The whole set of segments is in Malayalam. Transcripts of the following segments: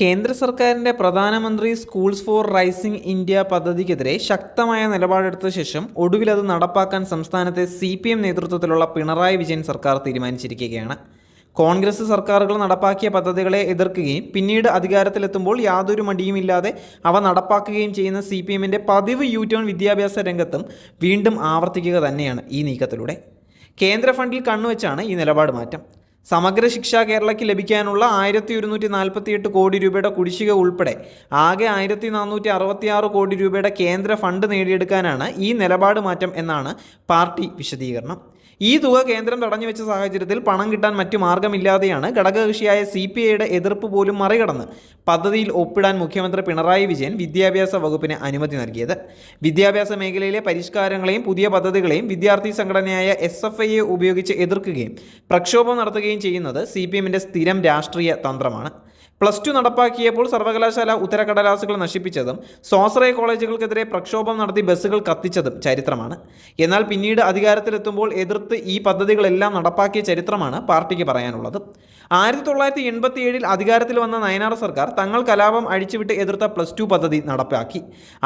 കേന്ദ്ര സർക്കാരിന്റെ പ്രധാനമന്ത്രി സ്കൂൾസ് ഫോർ റൈസിംഗ് ഇന്ത്യ പദ്ധതിക്കെതിരെ ശക്തമായ നിലപാടെടുത്ത ശേഷം ഒടുവിൽ അത് നടപ്പാക്കാൻ സംസ്ഥാനത്തെ സി പി എം നേതൃത്വത്തിലുള്ള പിണറായി വിജയൻ സർക്കാർ തീരുമാനിച്ചിരിക്കുകയാണ്. കോൺഗ്രസ് സർക്കാരുകൾ നടപ്പാക്കിയ പദ്ധതികളെ എതിർക്കുകയും പിന്നീട് അധികാരത്തിലെത്തുമ്പോൾ യാതൊരു മടിയുമില്ലാതെ അവ നടപ്പാക്കുകയും ചെയ്യുന്ന സി പി എമ്മിന്റെ പതിവ് യു ടേൺ വിദ്യാഭ്യാസ രംഗത്തും വീണ്ടും ആവർത്തിക്കുക തന്നെയാണ് ഈ നീക്കത്തിലൂടെ. കേന്ദ്ര ഫണ്ടിൽ കണ്ണുവെച്ചാണ് ഈ നിലപാട് മാറ്റം. സമഗ്ര ശിക്ഷ കേരളയ്ക്ക് ലഭിക്കാനുള്ള ആയിരത്തി ഒരുന്നൂറ്റി നാൽപ്പത്തിയെട്ട് കോടി രൂപയുടെ കുടിശ്ശിക ഉൾപ്പെടെ ആകെ ആയിരത്തി നാനൂറ്റി അറുപത്തിയാറ് കോടി രൂപയുടെ കേന്ദ്ര ഫണ്ട് നേടിയെടുക്കാനാണ് ഈ നിലപാട് മാറ്റം എന്നാണ് പാർട്ടി വിശദീകരണം. ഈ തുക കേന്ദ്രം തടഞ്ഞു വെച്ച സാഹചര്യത്തിൽ പണം കിട്ടാൻ മറ്റു മാർഗമില്ലാതെയാണ് ഘടകകക്ഷിയായ സി പി ഐയുടെ എതിർപ്പ് പോലും മറികടന്ന് പദ്ധതിയിൽ ഒപ്പിടാൻ മുഖ്യമന്ത്രി പിണറായി വിജയൻ വിദ്യാഭ്യാസ വകുപ്പിന് അനുമതി നൽകിയത്. വിദ്യാഭ്യാസ മേഖലയിലെ പരിഷ്കാരങ്ങളെയും പുതിയ പദ്ധതികളെയും വിദ്യാർത്ഥി സംഘടനയായ എസ് ഉപയോഗിച്ച് എതിർക്കുകയും പ്രക്ഷോഭം നടത്തുകയും ചെയ്യുന്നത് സി പി എമ്മിന്റെ സ്ഥിരം രാഷ്ട്രീയ തന്ത്രമാണ്. പ്ലസ് ടു നടപ്പാക്കിയപ്പോൾ സർവകലാശാല ഉത്തരക്കടലാസുകൾ നശിപ്പിച്ചതും സ്വാശ്രയ കോളേജുകൾക്കെതിരെ പ്രക്ഷോഭം നടത്തി ബസ്സുകൾ കത്തിച്ചതും ചരിത്രമാണ്. എന്നാൽ പിന്നീട് അധികാരത്തിലെത്തുമ്പോൾ എതിർത്ത് ഈ പദ്ധതികളെല്ലാം നടപ്പാക്കിയ ചരിത്രമാണ് പാർട്ടിക്ക് പറയാനുള്ളത്. ആയിരത്തി തൊള്ളായിരത്തി എൺപത്തി ഏഴിൽ അധികാരത്തിൽ വന്ന നയനാർ സർക്കാർ തങ്ങൾ കലാപം അഴിച്ചുവിട്ട് എതിർത്ത പ്ലസ് ടു പദ്ധതി നടപ്പാക്കി.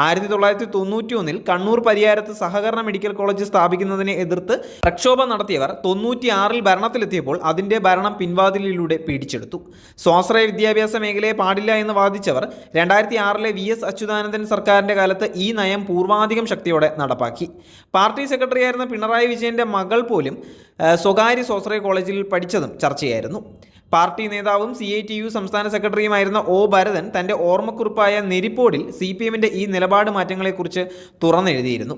ആയിരത്തി തൊള്ളായിരത്തി തൊണ്ണൂറ്റി ഒന്നിൽ കണ്ണൂർ പരിയാരത്ത് സഹകരണ മെഡിക്കൽ കോളേജ് സ്ഥാപിക്കുന്നതിനെ എതിർത്ത് പ്രക്ഷോഭം നടത്തിയവർ തൊണ്ണൂറ്റിയാറിൽ ഭരണത്തിലെത്തിയപ്പോൾ അതിന്റെ ഭരണം പിൻവാതിലിലൂടെ പിടിച്ചെടുത്തു. സ്വാശ്രയ വിദ്യാഭ്യാസ മേഖലയെ പാടില്ല എന്ന് വാദിച്ചവർ രണ്ടായിരത്തി ആറിലെ വി എസ് അച്യുതാനന്ദൻ സർക്കാരിന്റെ കാലത്ത് ഈ നയം പൂർവാധികം ശക്തിയോടെ നടപ്പാക്കി. പാർട്ടി സെക്രട്ടറിയായിരുന്ന പിണറായി വിജയന്റെ മകൾ പോലും സ്വകാര്യ സ്വാശ്രയ കോളേജിൽ പഠിച്ചതും ചർച്ചയായിരുന്നു. പാർട്ടി നേതാവും സി ഐ ടി യു സംസ്ഥാന സെക്രട്ടറിയുമായിരുന്ന ഒ ഭരതൻ തന്റെ ഓർമ്മക്കുറിപ്പായ നെരിപ്പോടിൽ സി പി എമ്മിന്റെ ഈ നിലപാട് മാറ്റങ്ങളെക്കുറിച്ച് തുറന്നെഴുതിയിരുന്നു.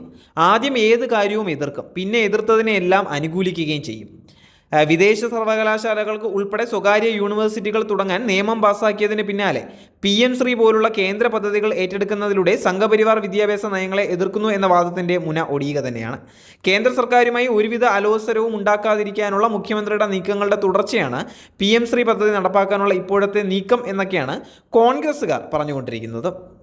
ആദ്യം ഏത് കാര്യവും എതിർക്കും പിന്നെ എതിർത്തതിനെല്ലാം അനുകൂലിക്കുകയും ചെയ്യും. വിദേശ സർവകലാശാലകൾക്ക് ഉൾപ്പെടെ സ്വകാര്യ യൂണിവേഴ്സിറ്റികൾ തുടങ്ങാൻ നിയമം പാസാക്കിയതിന് പിന്നാലെ പി എം ശ്രീ പോലുള്ള കേന്ദ്ര പദ്ധതികൾ ഏറ്റെടുക്കുന്നതിലൂടെ സംഘപരിവാർ വിദ്യാഭ്യാസ നയങ്ങളെ എതിർക്കുന്നു എന്ന വാദത്തിന്റെ മുന ഒടിയുക തന്നെയാണ്. കേന്ദ്ര സർക്കാരുമായി ഒരുവിധ അലോസരവും ഉണ്ടാക്കാതിരിക്കാനുള്ള മുഖ്യമന്ത്രിയുടെ നീക്കങ്ങളുടെ തുടർച്ചയാണ് പി എം ശ്രീ പദ്ധതി നടപ്പാക്കാനുള്ള ഇപ്പോഴത്തെ നീക്കം എന്നൊക്കെയാണ് കോൺഗ്രസ്സുകാർ പറഞ്ഞുകൊണ്ടിരിക്കുന്നത്.